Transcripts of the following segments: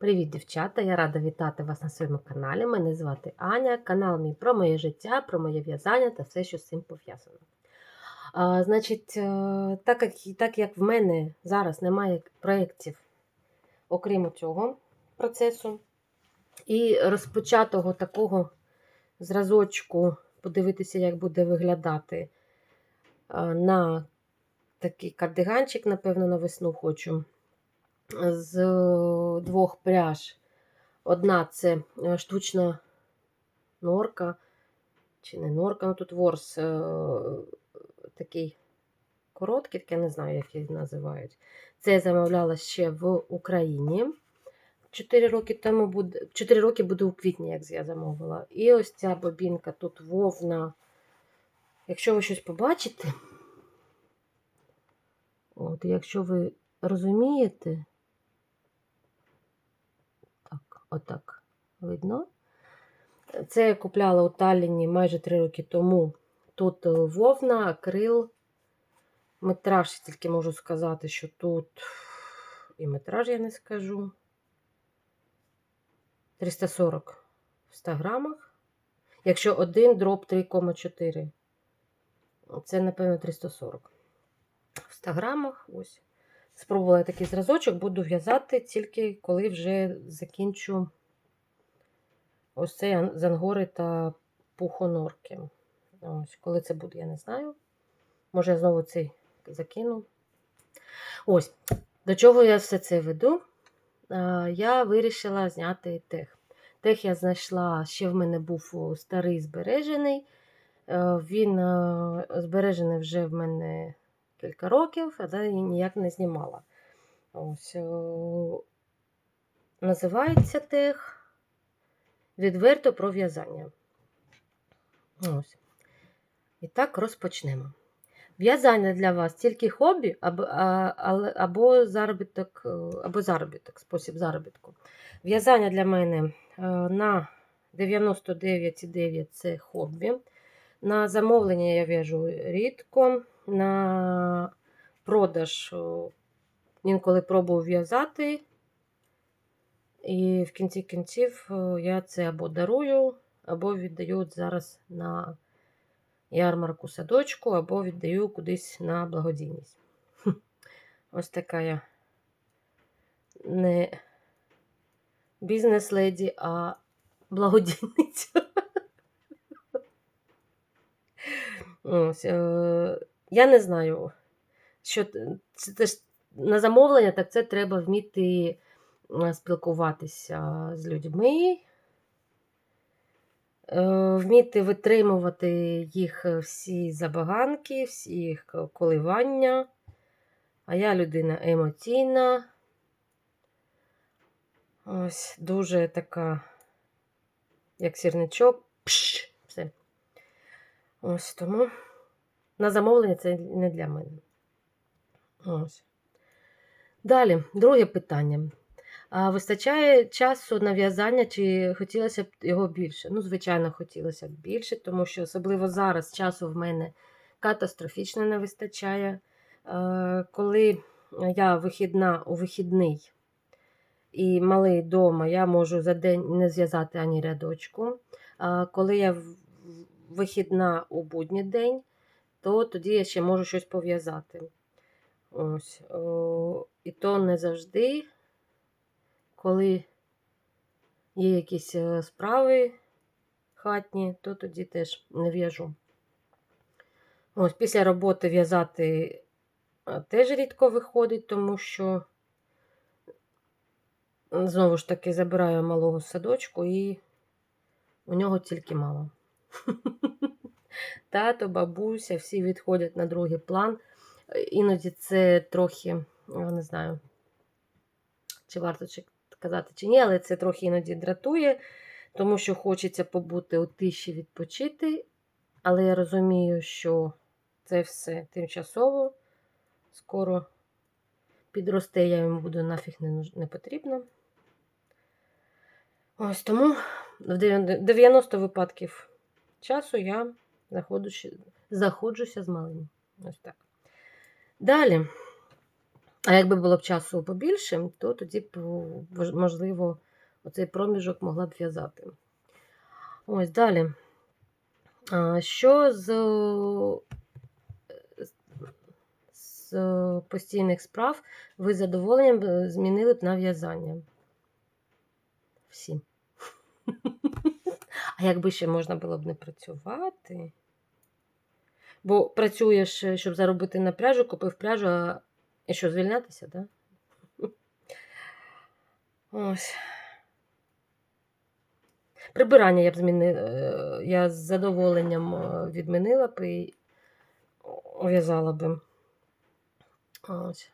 Привіт, дівчата! Я рада вітати вас на своєму каналі. Мене звати Аня. Канал мій про моє життя, про моє в'язання та все, що з цим пов'язано. Значить, е, так як, так як в мене зараз немає проєктів, окрім цього процесу, і розпочатого такого зразочку, подивитися, як буде виглядати е, на такий кардиганчик, напевно, на весну хочу з двох пряж. Одна це е, штучна норка, чи не норка, ну тут ворс е, такий короткий, я не знаю, як їх називають. Це я замовляла ще в Україні. 4 роки тому буде, 4 роки буде у квітні, як я замовила. І ось ця бобінка тут вовна. Якщо ви щось побачите, от, якщо ви розумієте, отак видно. Це я купляла у Талліні майже 3 роки тому. Тут е, вовна, акрил, метраж, тільки можу сказати, що тут і метраж я не скажу. 340 в 100 грамах. Якщо один дроб 3,4. Це, напевно, 340. В 100 грамах. Ось. Спробувала такий зразочок, буду в'язати тільки коли вже закінчу ось цей з ангори та пухонорки. Ось, Коли це буде, я не знаю. Може, я знову цей закину. Ось, до чого я все це веду? Я вирішила зняти тех. Тех я знайшла, ще в мене був старий збережений. Він збережений вже в мене кілька років, але її ніяк не знімала. Ось, Називається тех Відверто про в'язання. Ось. І так розпочнемо. В'язання для вас тільки хобі або або, заробіток, або заробіток, спосіб заробітку. В'язання для мене на 99,9 це хобі. На замовлення я в'яжу рідко, на продаж інколи пробую в'язати. І в кінці кінців я це або дарую, або віддаю зараз на ярмарку садочку, або віддаю кудись на благодійність. Ось така я не бізнес-леді, а благодійниця. Ось, е, Я не знаю, що це теж на замовлення, так це треба вміти спілкуватися з людьми, е, вміти витримувати їх всі забаганки, всі їх коливання. А я людина емоційна. Ось дуже така, як сірничок. Пш, все. Ось тому на замовлення це не для мене. Ось. Далі, друге питання. А Вистачає часу на в'язання, чи хотілося б його більше? Ну, звичайно, хотілося б більше, тому що особливо зараз часу в мене катастрофічно не вистачає. Коли я вихідна у вихідний і малий вдома, я можу за день не зв'язати ані рядочку. Коли я вихідна у будній день, то тоді я ще можу щось пов'язати. Ось. О, І то не завжди, коли є якісь е, справи хатні, то тоді теж не в'яжу. Ось, Після роботи в'язати теж рідко виходить, тому що, знову ж таки, забираю малого садочку і у нього тільки мало. Тато, бабуся, всі відходять на другий план. Іноді це трохи, не знаю, чи варто казати, чи ні, але це трохи іноді дратує, тому що хочеться побути у тиші відпочити. Але я розумію, що це все тимчасово. Скоро підросте, я йому буду нафіг не, не потрібно. Ось тому в 90 випадків часу я заходжуся з малим. Ось так. Далі. А якби було б часу побільше, то тоді б, можливо, оцей проміжок могла б в'язати. Ось далі. Що з, з постійних справ ви з задоволенням е, змінили б на в'язання? Всі. А якби ще можна було б не працювати? Бо працюєш, е, щоб заробити на пряжу, купив пряжу, а і що, звільнятися, так? Да? Ось. Прибирання я б змінила. Я з задоволенням е, відмінила б і в'язала б. Ось.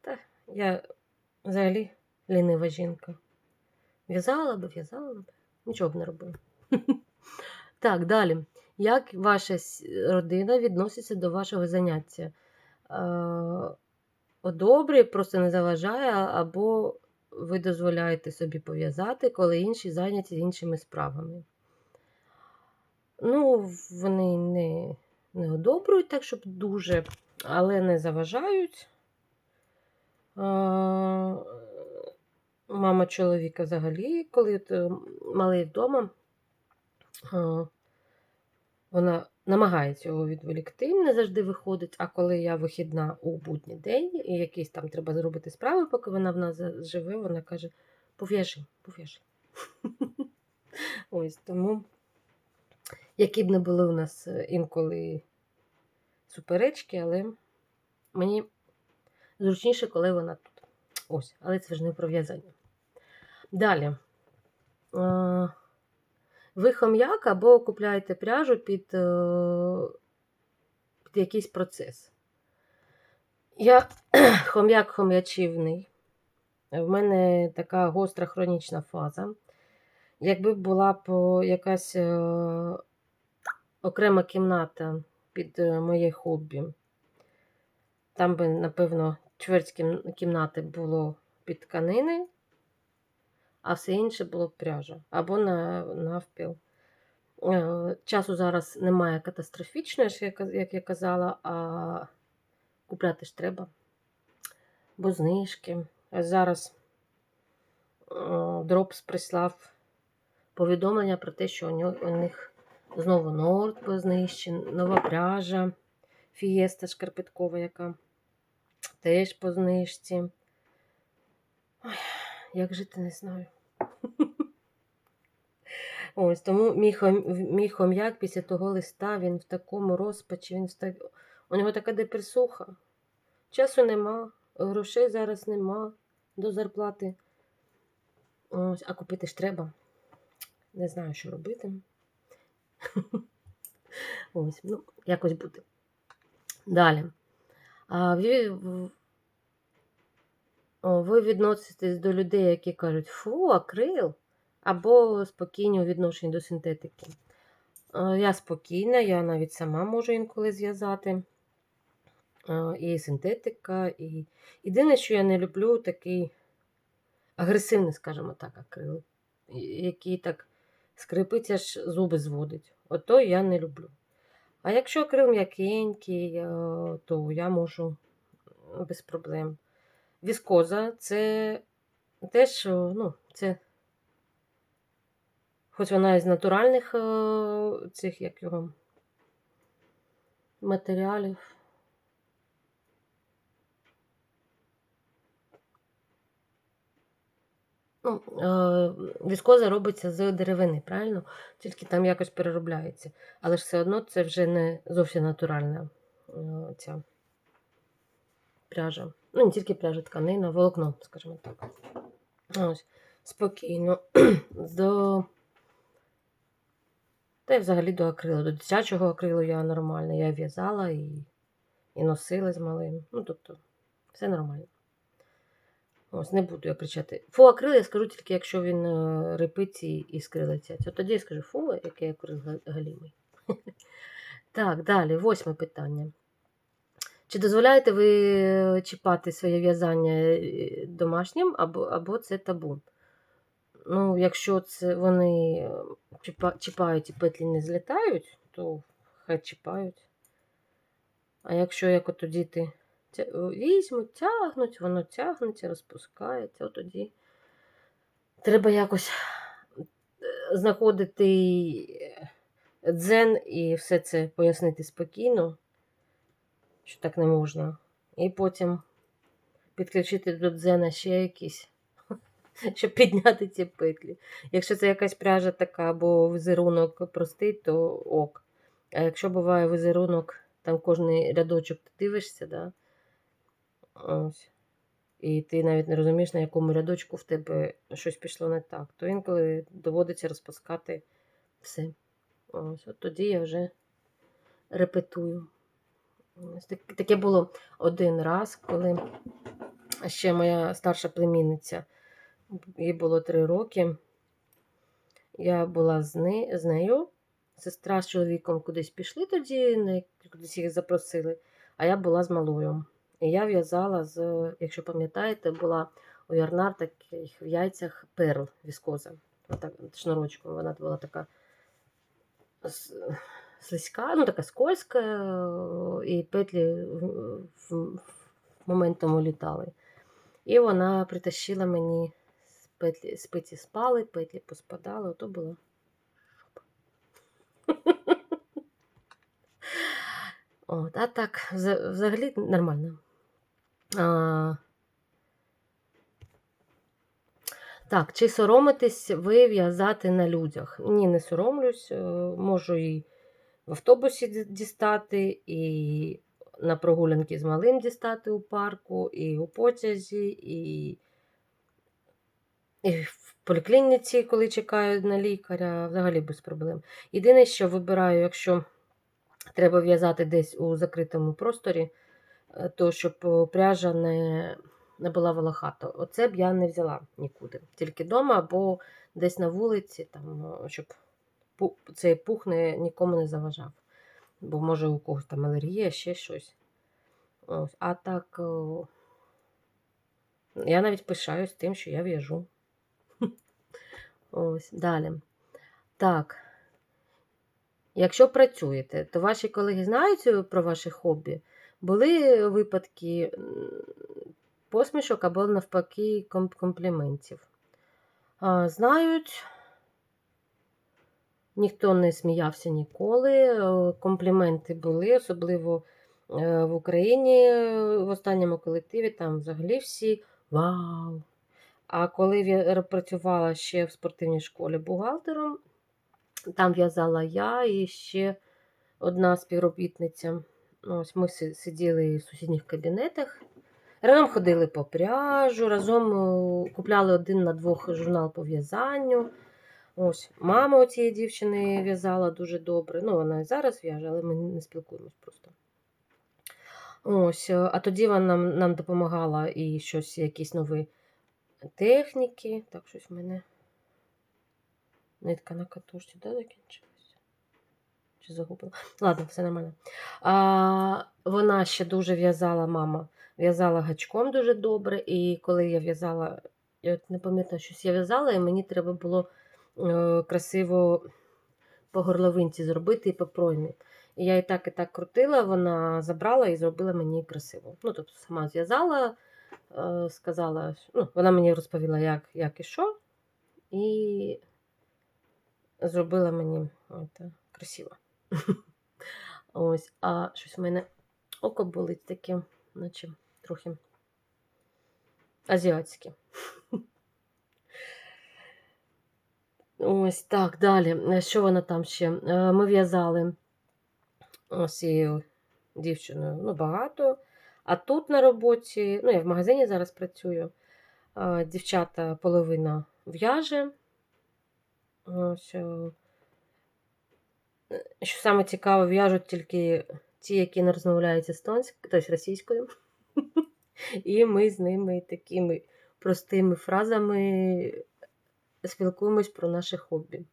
Та, я взагалі лінива жінка. В'язала б, в'язала б, нічого б не робила. Так, далі. Як ваша родина відноситься до вашого заняття? Е, Добре, просто не заважає, або ви дозволяєте собі пов'язати, коли інші зайняті іншими справами. Ну, вони не, не одобрюють так, щоб дуже, але не заважають. Е, Мама чоловіка взагалі, коли е, малий вдома, вона намагається його відволікти, не завжди виходить. А коли я вихідна у будній день і якісь там треба зробити справи, поки вона в нас живе, вона каже: пов'яжи, пов'яжи. Ось тому, які б не були у нас е, інколи суперечки, але мені зручніше, коли вона тут. Ось, але це ж не про в'язання. Далі. Е, Ви хом'як або купляєте пряжу під, е, під якийсь процес. Я хом'як хом'ячівний. В мене така гостра хронічна фаза. Якби була б якась е, окрема кімната під е, моє хобі, там би, напевно, чверть кім- кімнати було під тканини, а все інше було пряжа або на, навпіл. Е, Часу зараз немає катастрофічно, як я казала, а купляти ж треба. Бо знижки. Зараз е, Дропс прислав повідомлення про те, що у, них знову Норд по знижці, нова пряжа, фієста шкарпеткова, яка теж по знижці. Ой, як жити, не знаю. Ось тому мій, хом, мій хом'як після того листа він в такому розпачі, він став... у нього така депресуха. Часу нема, грошей зараз нема до зарплати. Ось, а купити ж треба. Не знаю, що робити. Ось, ну, якось буде. Далі. А ви, відноситесь до людей, які кажуть, фу, акрил, або спокійні у відношенні до синтетики. Е, Я спокійна, я навіть сама можу інколи зв'язати. Е, І синтетика, і єдине, що я не люблю, такий агресивний, скажімо так, акрил, який так скрипить, аж зуби зводить. Ото я не люблю. А якщо акрил м'якенький, е, то я можу без проблем. Віскоза це теж, е, ну, це, хоч вона із натуральних е, цих, як його, матеріалів. Ну, е, віскоза робиться з деревини, правильно? Тільки там якось переробляється. Але ж все одно це вже не зовсім натуральна е, ця пряжа. Ну, не тільки пряжа, тканина, волокно, скажімо так. Ось, спокійно. До... Та й взагалі до акрилу. До дитячого акрилу я нормально. Я в'язала і, і носила з малим. Ну, тобто, все нормально. Ось, не буду я кричати. Фу, акрил я скажу тільки, якщо він е, репить і іскри летять. От тоді я скажу, фу, який акрил га- галімий. Так, далі, восьме питання. Чи дозволяєте ви чіпати своє в'язання е, домашнім, або, або це табу? Ну, якщо це вони е, чіпають і петлі не злітають, то хай чіпають. А якщо як ото діти візьмуть, тягнуть, воно тягнеться, розпускається. От тоді треба якось е, знаходити е, дзен і все це пояснити спокійно, що так не можна. І потім підключити до дзена ще якісь, щоб підняти ці петлі. Якщо це якась пряжа така або візерунок простий, то ок. А якщо буває візерунок, там кожний рядочок ти дивишся, да? Ось. І ти навіть не розумієш, на якому рядочку в тебе щось пішло не так, то інколи доводиться розпускати все. Ось, от тоді я вже репетую. Таке було один раз, коли ще моя старша племінниця, їй було три роки. Я була з, не, з нею, сестра з чоловіком кудись пішли тоді, кудись їх запросили, а я була з малою. І я в'язала з, якщо пам'ятаєте, була у ярнар таких в яйцях перл віскоза. Отак, шнурочком. Вона була така слизька, ну така скользка, е, і петлі в, в, в момент тому. І вона притащила мені петлі, спиці спали, петлі поспадали, ото було. От, а так, взагалі нормально. А, так, чи соромитесь ви в'язати на людях? Ні, не соромлюсь. е, Можу і в автобусі дістати, і на прогулянки з малим дістати у парку, і у потязі, і, і в поліклініці, коли чекаю на лікаря, взагалі без проблем. Єдине, що вибираю, якщо треба в'язати десь у закритому просторі, е, то щоб пряжа не, не була волохата. Оце б я не взяла нікуди. Тільки вдома або десь на вулиці, там, щоб цей пух не, нікому не заважав. Бо може у когось там алергія, ще щось. Ось. А так, я навіть пишаюсь тим, що я в'яжу. Ось, далі. Так. Якщо працюєте, то ваші колеги знають е, про ваше хобі? Були випадки посмішок або навпаки ком- компліментів? Знають. Ніхто не сміявся ніколи. е, Компліменти були, особливо е, в Україні е, в останньому колективі, там взагалі всі вау! А коли я працювала ще в спортивній школі бухгалтером, там в'язала я і ще одна співробітниця. Ось ми сиділи в сусідніх кабінетах. Разом ходили по пряжу, разом купляли один на двох журнал по в'язанню. Ось мама цієї дівчини в'язала дуже добре. Ну, вона і зараз в'яже, але ми не спілкуємось просто. Ось, е, а тоді вона нам, нам допомагала і щось, якісь нові техніки. Так, щось в мене нитка на катушці, да, закінчилася? Чи загубила? Ладно, все нормально. А, вона ще дуже в'язала, мама в'язала гачком дуже добре. І коли я в'язала, я не пам'ятаю, щось я в'язала, і мені треба було красиво по горловинці зробити і по проймі. І я і так, і так крутила, вона забрала і зробила мені красиво. Ну, тобто сама зв'язала, е, сказала, ну, вона мені розповіла, як, як і що, і зробила мені от, е, красиво. Ось, а щось в мене око болить таке, наче трохи азіатське. Ось так, далі. Е, Що вона там ще? Е, Ми в'язали з цією дівчиною ну, багато. А тут на роботі, ну, я в магазині зараз працюю. Дівчата половина в'яже. Ось, е, що саме цікаве, в'яжуть тільки ті, які не розмовляють естонською, тобто російською. І ми з ними такими простими фразами спілкуємось про наше хобі.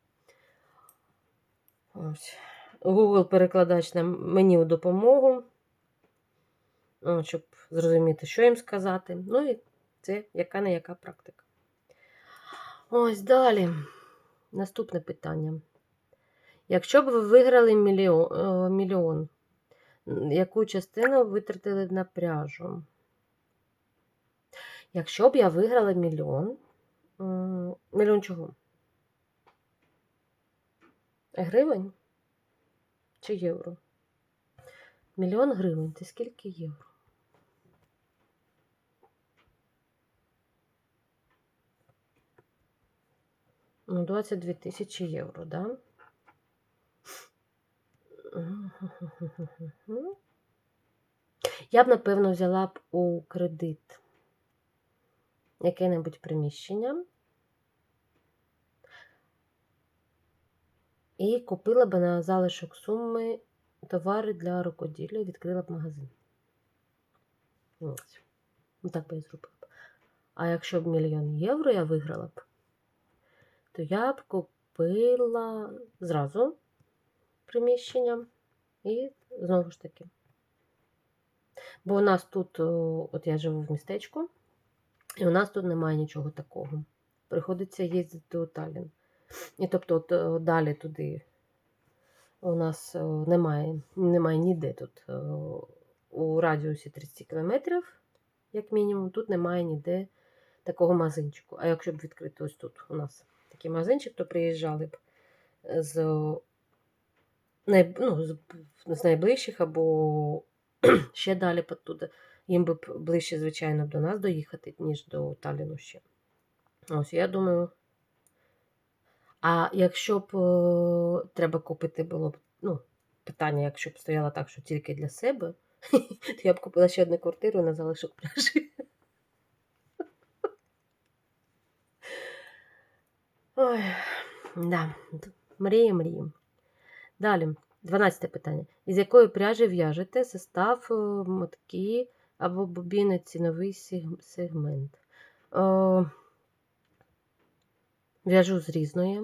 Ось. Google перекладач нам мені у допомогу, ну, щоб зрозуміти, що їм сказати. Ну і це яка не яка практика. Ось далі. Наступне питання. Якщо б ви виграли мільйон, мільйон Яку частину витратили на пряжу? Якщо б я виграла мільйон. Мільйон чого? Гривень? Чи євро? Мільйон гривень. Це скільки євро? Ну, 22 тисячі євро, да? Я б, напевно, взяла б у кредит яке-небудь приміщення і купила б на залишок суми товари для рукоділля і відкрила б магазин. Ось. Ну, Так би я зробила б. А якщо б мільйон євро я виграла б, то я б купила зразу приміщення і знову ж таки. Бо у нас тут, от я живу в містечку, і у нас тут немає нічого такого. Приходиться їздити у Таллін. І тобто, от, далі туди у нас о, немає, немає ніде тут. о, У радіусі 30 кілометрів, як мінімум, тут немає ніде такого магазинчику. А якщо б відкрити ось тут у нас такий магазинчик, то приїжджали б з, ну, з, найближчих або ще далі потуди. Їм би ближче, звичайно, до нас доїхати, ніж до Талліну ще. Ось, я думаю. А якщо б е, треба купити було б, ну, питання, якщо б стояло так, що тільки для себе, то я б купила ще одну квартиру на залишок пляжі. Ой, да, мріє, мріє. Далі, 12 питання. Із якої пряжі в'яжете состав е, мотки або бобіни ціновий сегмент? О, в'яжу з різної.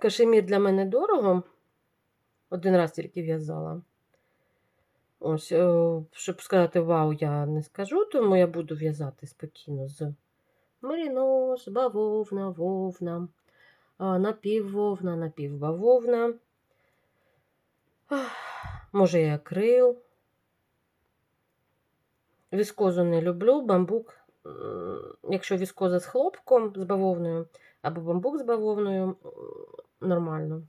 Кашемір для мене дорого. Один раз тільки в'язала. Ось, е, щоб сказати вау, я не скажу, тому я буду в'язати спокійно з мерінос, бавовна, вовна, напіввовна, напівбавовна. Ах, Може, і акрил. Віскозу не люблю, бамбук. Якщо віскоза з хлопком, з бавовною, або бамбук з бавовною, нормально.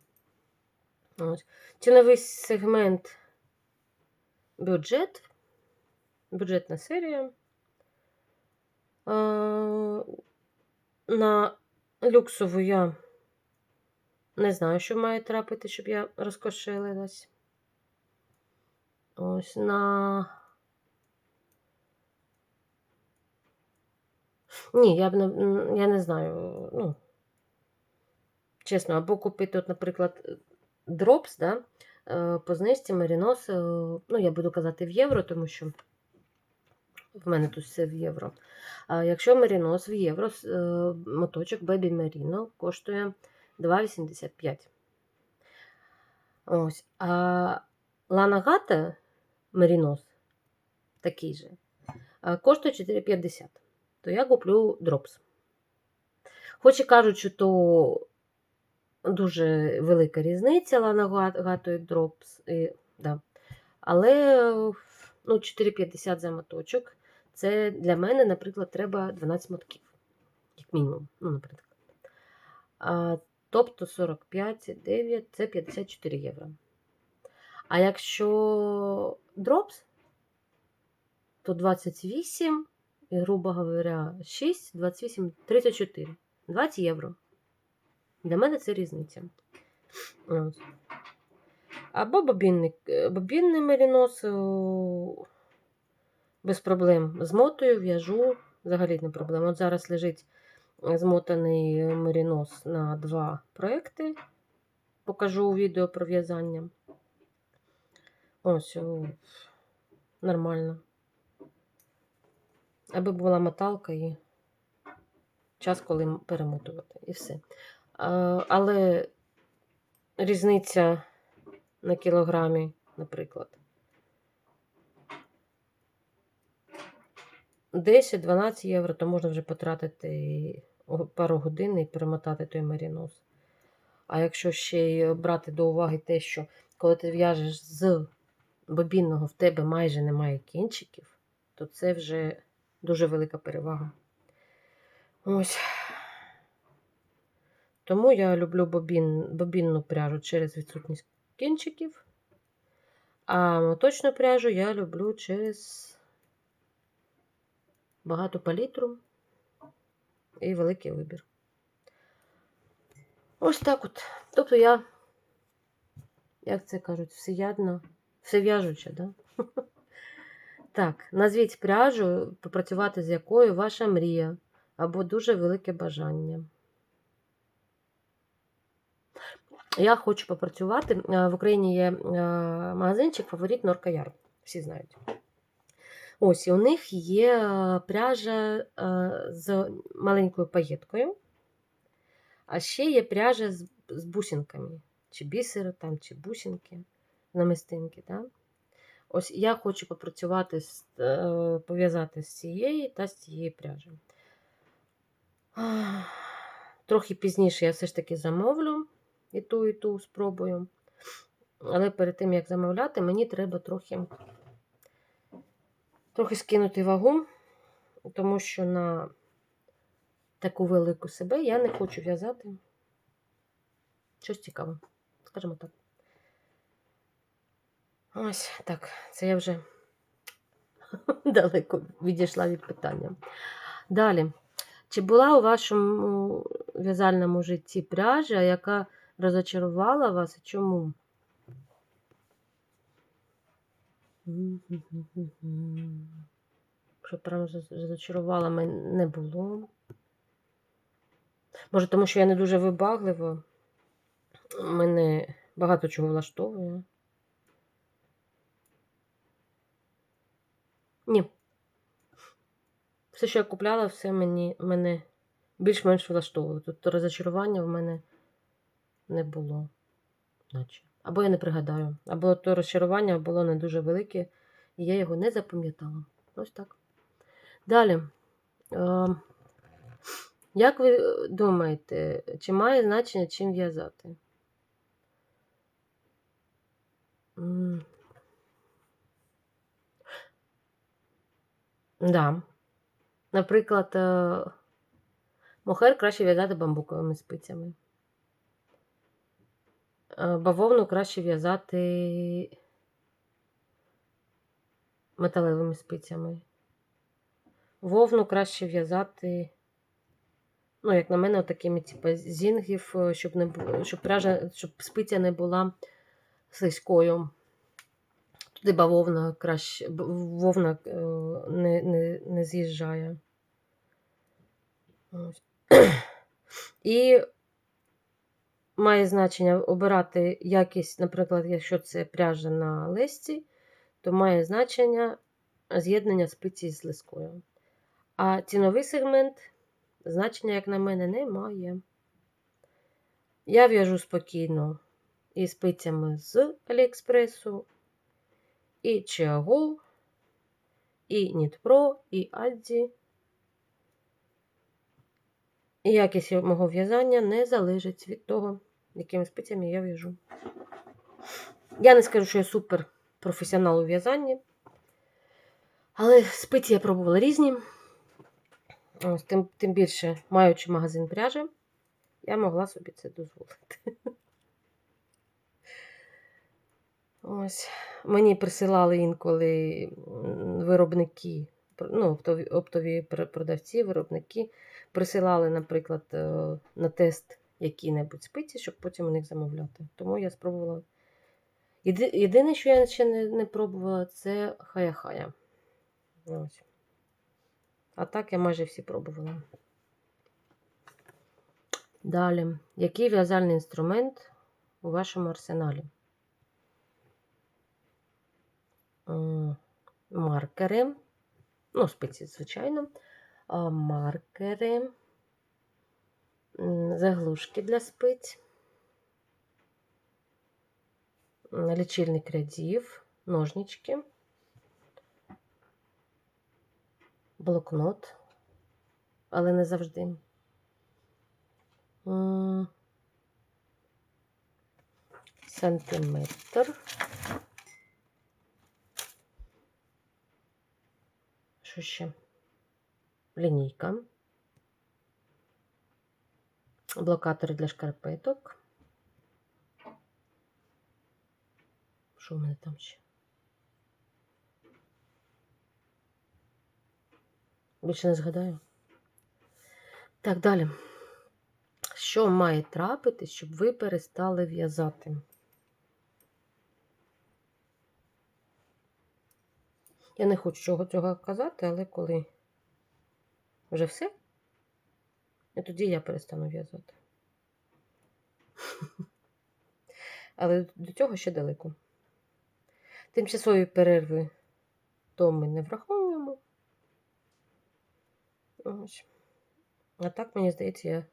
Ось. Ціновий сегмент бюджет. Бюджетна серія. На люксову я не знаю, що має трапити, щоб я розкошелилась. Ось на. Ні, я б не, я не знаю. Ну, чесно, або купити, от, наприклад, дропс, да, е, по знижці Марінос, е, ну, я буду казати в євро, тому що в мене тут все в євро. А якщо Марінос в євро, е, моточок Baby Merino коштує 2,85. Ось. А Ланагата Мерінос такий же, коштує 4,50. То я куплю дропс. Хоч і кажуть, що то дуже велика різниця Ланагато і дропс. І, да. Але ну, 4,50 за моточок. Це для мене, наприклад, треба 12 мотків. Як мінімум. Ну, наприклад. А, тобто 45,9 це 54 євро. А якщо дропс, то 28, і, грубо говоря, 6, 28, 34. 20 євро. Для мене це різниця. Ось. Або бобінний, е, бобінний мерінос без проблем. Змотую, в'яжу, взагалі не проблема. От зараз лежить змотаний мерінос на два проекти. Покажу у відео про в'язання. Ось, нормально. Аби була моталка і час, коли перемотувати, і все. Але різниця на кілограмі, наприклад. 10-12 євро, то можна вже потратити пару годин і перемотати той марінос. А якщо ще й брати до уваги те, що коли ти в'яжеш з бобінного, в тебе майже немає кінчиків, то це вже дуже велика перевага. Ось. Тому я люблю бобін, бобінну пряжу через відсутність кінчиків. А моточну пряжу я люблю через багато палітру і великий вибір. Ось так от. Тобто я, як це кажуть, всеядна, всев'яжуча, да? Так, назвіть пряжу, попрацювати з якою ваша мрія або дуже велике бажання. Я хочу попрацювати. е, В Україні є е, магазинчик фаворит Норка Яр. Всі знають. Ось, і у них є е, пряжа з маленькою паєткою, а ще є пряжа з бусинками, чи бісери, там, чи бусинки, намистинки. Да? Ось я хочу попрацювати, е, пов'язати з цієї та з цієї пряжі. Трохи пізніше я все ж таки замовлю і ту, і ту спробую. Але перед тим, як замовляти, мені треба трохи, трохи скинути вагу, тому що на таку велику себе я не хочу в'язати щось цікаве, скажімо так. Ось так, це я вже далеко відійшла від питання. Далі. Чи була у вашому в'язальному житті пряжа, яка розочарувала вас і чому? Що прям розочарувала мене не було. Може, тому що я не дуже вибаглива. Мене багато чого влаштовує. Ні. Все, що я купляла, все мені, мене більш-менш влаштовувало. Тобто розочарування в мене не було. Наче. Або я не пригадаю. Або то розчарування було не дуже велике, і я його не запам'ятала. Ось так. Далі. Е, Як ви думаєте, чи має значення чим в'язати? Да. Наприклад, е, мохер краще в'язати бамбуковими спицями. Е, Бавовну краще в'язати металевими спицями. Вовну краще в'язати, ну, як на мене, такими, типу, зінгів, е, щоб, не, щоб, пряжа, щоб спиця не була слизькою. Туди бавовна краще, вовна е, не, не, не з'їжджає. І має значення обирати якість, наприклад, якщо це пряжа на лесці, то має значення з'єднання спиці з лискою. А ціновий сегмент значення, як на мене, не має. Я в'яжу спокійно і спицями з Аліекспресу, і Чиагол, і Нітпро, і Адді. І якість мого в'язання не залежить від того, якими спицями я в'яжу. Я не скажу, що я супер професіонал у в'язанні, але спиці я пробувала різні. Ось, тим, тим більше, маючи магазин пряжі, я могла собі це дозволити. Ось. Мені присилали інколи виробники, ну, оптові, продавці, виробники присилали, наприклад, е, на тест які-небудь спиці, щоб потім у них замовляти. Тому я спробувала. Єди- Єдине, що я ще не, не пробувала, це хая-хая. Ось. А так я майже всі пробувала. Далі. Який в'язальний інструмент у вашому арсеналі? Маркери. Ну, спиці, звичайно. А, Маркери. Заглушки для спиць. Лічильник рядів, ножнички. Блокнот, але не завжди. Сантиметр. Що? Лінійка. Блокатори для шкарпеток. Що в мене там ще? Більше не згадаю. Так, далі. Що має трапити, щоб ви перестали в'язати? Я не хочу чого цього казати, але коли вже все, і тоді я перестану в'язати. Але до цього ще далеко. Тимчасові перерви то ми не враховуємо. А так, мені здається, я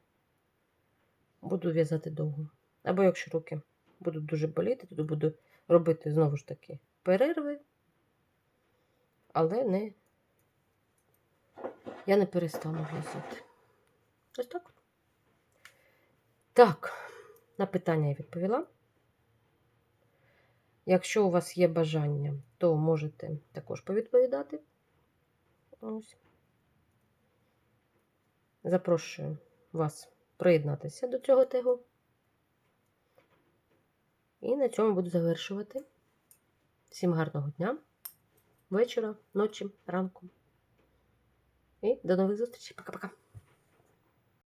буду в'язати довго. Або якщо руки будуть дуже боліти, то буду робити знову ж таки перерви, але не я не перестану в'язати. Ось так. Так, на питання я відповіла. Якщо у вас є бажання, то можете також повідповідати. Ось. Запрошую вас приєднатися до цього тегу. І на цьому буду завершувати. Всім гарного дня, вечора, ночі, ранку. І до нових зустрічей. Пока-пока.